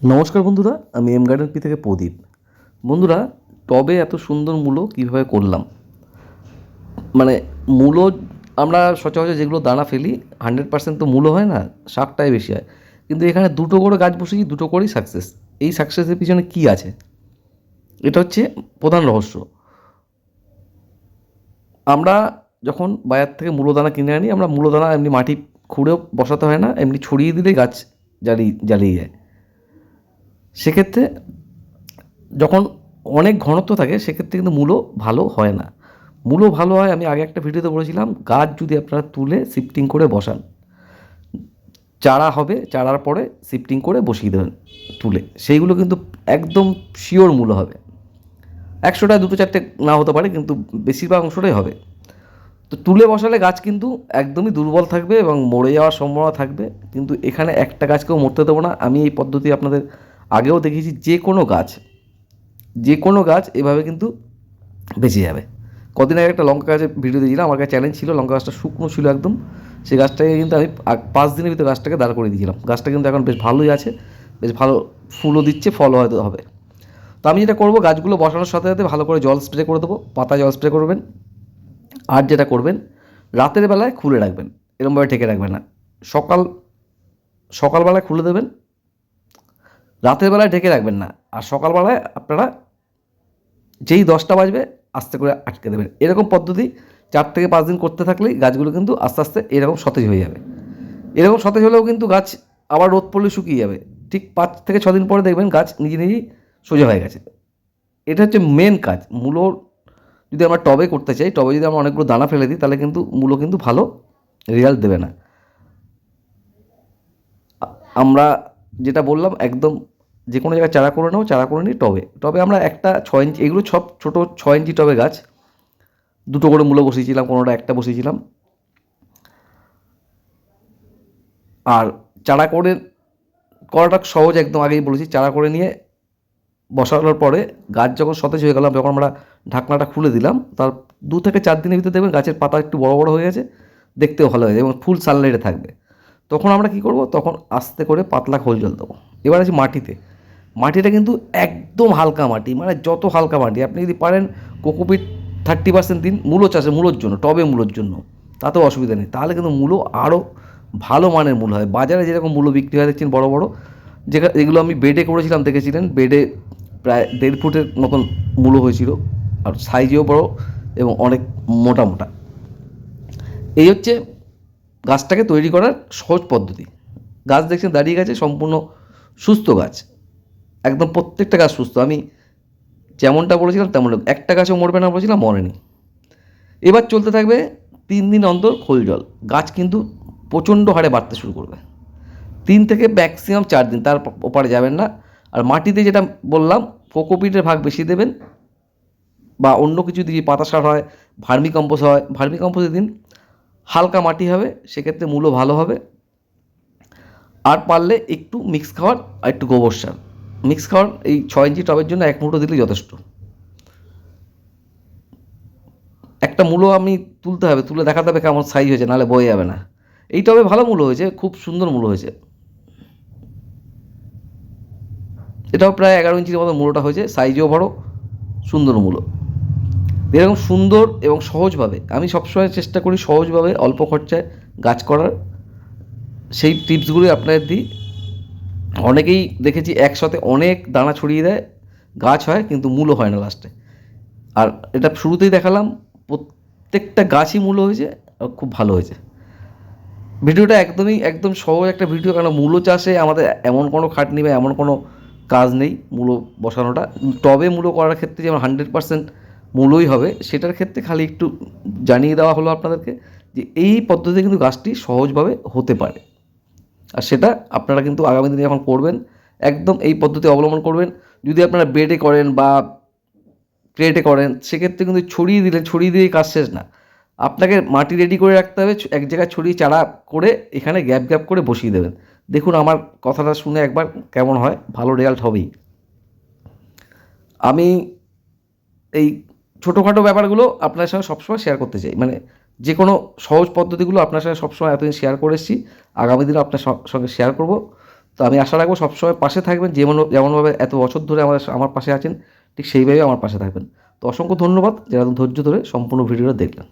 নমস্কার বন্ধুরা, আমি এম গার্ডেন পি থেকে প্রদীপ। বন্ধুরা, টবে এত সুন্দর মূলো কীভাবে করলাম? মানে মূলো, আমরা সচরাচর যেগুলো দানা ফেলি হান্ড্রেড পার্সেন্ট তো মূলো হয় না শাকটাই বেশি হয়। কিন্তু এখানে দুটো করে গাছ বসেছি দুটো করেই সাকসেস এই সাকসেসের পিছনে কী আছে? এটা হচ্ছে প্রধান রহস্য। আমরা যখন বাজার থেকে মূলো দানা কিনে আনি, আমরা মূলো দানা এমনি মাটি খুঁড়েও বসাতে হয় না, এমনি ছড়িয়ে দিলেই গাছ জ্বালিয়ে জ্বালিয়ে যায়। সেক্ষেত্রে যখন অনেক ঘনত্ব থাকে, সেক্ষেত্রে কিন্তু মূলো ভালো হয় না। মূলো ভালো হয়, আমি আগে একটা ভিডিওতে বলেছিলাম, গাছ যদি আপনারা তুলে শিফটিং করে বসান, চারা হবে, চারার পরে শিফটিং করে বসিয়ে দেবেন তুলে। সেইগুলো কিন্তু একদম শিওর মূল হবে। একশোটা, দুটো, চারটে না হতে পারে, কিন্তু বেশিরভাগ অংশটাই হবে। তো তুলে বসালে গাছ কিন্তু একদমই দুর্বল থাকবে এবং মরে যাওয়ার সম্ভাবনা থাকবে, কিন্তু এখানে একটা গাছকেও মরতে দেবো না। আমি এই পদ্ধতি আপনাদের আগেও দেখেছি যে কোনো গাছ, যে কোনো গাছ এভাবে কিন্তু বেঁচে যাবে। কদিন আগে একটা লঙ্কা গাছের ভিডিও দিয়েছিলাম আমার কাছে চ্যালেঞ্জ ছিল, লঙ্কা গাছটা শুকনো ছিল একদম। সেই গাছটাকে কিন্তু আমি পাঁচ দিনের ভিতরে গাছটাকে দাঁড় করে দিয়েছিলাম। গাছটা কিন্তু এখন বেশ ভালোই আছে, বেশ ভালো ফুলও দিচ্ছে, ফলও হয়তো হবে। তো আমি যেটা করব, গাছগুলো বসানোর সাথে সাথে ভালো করে জল স্প্রে করে দেবো, পাতা জল স্প্রে করবেন। আর যেটা করবেন, রাতের বেলায় খুলে রাখবেন, এরমভাবে ঢেকে রাখবেন না। সকাল সকালবেলায় খুলে দেবেন রাতের বেলায় ঢেকে রাখবেন না। আর সকালবেলায় আপনারা যেই দশটা বাজবে আস্তে করে আটকে দেবেন। এরকম পদ্ধতি চার থেকে পাঁচ দিন করতে থাকলেই গাছগুলো কিন্তু আস্তে আস্তে এরকম সতেজ হয়ে যাবে। এরকম সতেজ হলেও কিন্তু গাছ আবার রোদ পড়লে শুকিয়ে যাবে। ঠিক পাঁচ থেকে ছদিন পরে দেখবেন গাছ নিজে নিজেই সোজা হয়ে গেছে। এটা হচ্ছে মেন কাজ। মূলোর যদি আমরা টবে করতে চাই, টবে যদি আমরা অনেকগুলো দানা ফেলে দিই, তাহলে কিন্তু মূলো কিন্তু ভালো রেজাল্ট দেবে না। আমরা যেটা বললাম, একদম যে কোনো জায়গায় চারা করে নেব চারা করে নিই টবে। টবে আমরা একটা ছয় ইঞ্চি, এগুলো সব ছোটো ছয় ইঞ্চি টবে গাছ। দুটো করে মূলো বসিয়েছিলাম, কোনোটা একটা বসিয়েছিলাম। আর চারা করে করাটা সহজ, একদম আগেই বলেছি, চারা করে নিয়ে বসানোর পরে গাছ যখন সতেজ হয়ে গেলাম যখন আমরা ঢাকনাটা খুলে দিলাম, তার দু থেকে চার দিনের ভিতরে দেখবেন গাছের পাতা একটু বড় বড় হয়ে গেছে, দেখতেও ভালো হয়ে যায় এবং ফুল সানলাইটে থাকবে। তখন আমরা কি করব? তখন আস্তে করে পাতলা খোল জল দেবো। এবার আছে মাটিতে। মাটিটা কিন্তু একদম হালকা মাটি মানে যত হালকা মাটি। আপনি যদি পারেন কোকোপিট থার্টি পার্সেন্ট দিন মূলো চাষে, মূলোর জন্য, টবে মূলোর জন্য। তাতেও অসুবিধা নেই। তাহলে কিন্তু মূলো আরও ভালো মানের মূল হয়। বাজারে যেরকম মূলো বিক্রি হয়, দেখছেন বড় বড়? যেগুলো এগুলো আমি বেডে করেছিলাম, দেখেছিলেন? বেডে প্রায় দেড় ফুটের মতন মূলো হয়েছিল। আর সাইজেও বড় এবং অনেক মোটা মোটা। এই হচ্ছে গাছটাকে তৈরি করার সহজ পদ্ধতি। গাছ দেখছেন দাঁড়িয়ে গেছে, সম্পূর্ণ সুস্থ গাছ। একদম প্রত্যেকটা গাছ সুস্থ। আমি যেমনটা বলেছিলাম তেমন একটা গাছও মরবে না বলেছিলাম, মরেনি। এবার চলতে থাকবে তিন দিন অন্তর খোল জল। গাছ কিন্তু প্রচণ্ড হারে বাড়তে শুরু করবে। তিন থেকে ম্যাক্সিমাম চার দিন, তার ওপারে যাবেন না। আর মাটিতে যেটা বললাম, কোকোপিটের ভাগ বেশি দেবেন বা অন্য কিছু দিয়ে পাতা সার হয় ভার্মি কম্পোস্ট হয় ভার্মি কম্পোস্টের দিন হালকা মাটি হবে, সেক্ষেত্রে মূল্য ভালো হবে। আর পারলে একটু মিক্স খাওয়ার আর একটু গোবর সার। মিক্স খাওয়ার এই ছয় ইঞ্চি টবের জন্য এক মুঠো দিলেই যথেষ্ট। একটা মূলো আমি তুলতে হবে, তুলে দেখাতে হবে কেমন সাইজ হয়েছে, নাহলে বয়ে যাবে না। এই টবে ভালো মূলো হয়েছে, খুব সুন্দর মূলো হয়েছে। এটাও প্রায় এগারো ইঞ্চির মতো মূলোটা হয়েছে সাইজও বড়, সুন্দর মূলো এরকম সুন্দর এবং সহজভাবে, আমি সবসময় চেষ্টা করি সহজভাবে অল্প খরচায় গাছ করার। সেই টিপসগুলোই আপনাদের দিই। অনেকেই দেখেছি একসাথে অনেক দানা ছড়িয়ে দেয়, গাছ হয় কিন্তু মূলও হয় না লাস্টে আর এটা শুরুতেই দেখালাম, প্রত্যেকটা গাছই মূল্য হয়েছে খুব ভালো হয়েছে। ভিডিওটা একদমই, একদম সহজ একটা ভিডিও কারণ মূলো চাষে আমাদের এমন কোনো খাটনি বা এমন কোনো কাজ নেই মূলো বসানোটা। টবে মূলো করার ক্ষেত্রে যেমন হান্ড্রেড পার্সেন্ট মূলই হবে। সেটার ক্ষেত্রে খালি একটু জানিয়ে দেওয়া হলো আপনাদেরকে যে এই পদ্ধতিতে কিন্তু গাছটি সহজভাবে হতে পারে। আর সেটা আপনারা কিন্তু আগামী দিনে যখন করবেন, একদম এই পদ্ধতি অবলম্বন করবেন। যদি আপনারা বেডে করেন বা ক্রেটে করেন, সেক্ষেত্রে কিন্তু ছড়িয়ে দিলেন ছড়িয়ে দিয়ে কাজ শেষ না। আপনাকে মাটি রেডি করে রাখতে হবে, এক জায়গায় ছড়িয়ে চারা করে এখানে গ্যাপ গ্যাপ করে বসিয়ে দেবেন। দেখুন আমার কথাটা শুনে একবার কেমন হয়, ভালো রেজাল্ট হবেই। আমি এই ছোটোখাটো ব্যাপারগুলো আপনার সঙ্গে সবসময় শেয়ার করতে চাই। মানে যে কোনো সহজ পদ্ধতিগুলো আপনার সঙ্গে সবসময় এতদিন শেয়ার করেছি আগামী দিনও আপনার সঙ্গে শেয়ার করব। তো আমি আশা রাখব সবসময় পাশে থাকবেন। যেমন যেমনভাবে এত বছর ধরে আমাদের আমার পাশে আছেন, ঠিক সেইভাবেই আমার পাশে থাকবেন। তো অসংখ্য ধন্যবাদ। যারা ধৈর্য ধরে সম্পূর্ণ ভিডিওটা দেখলেন।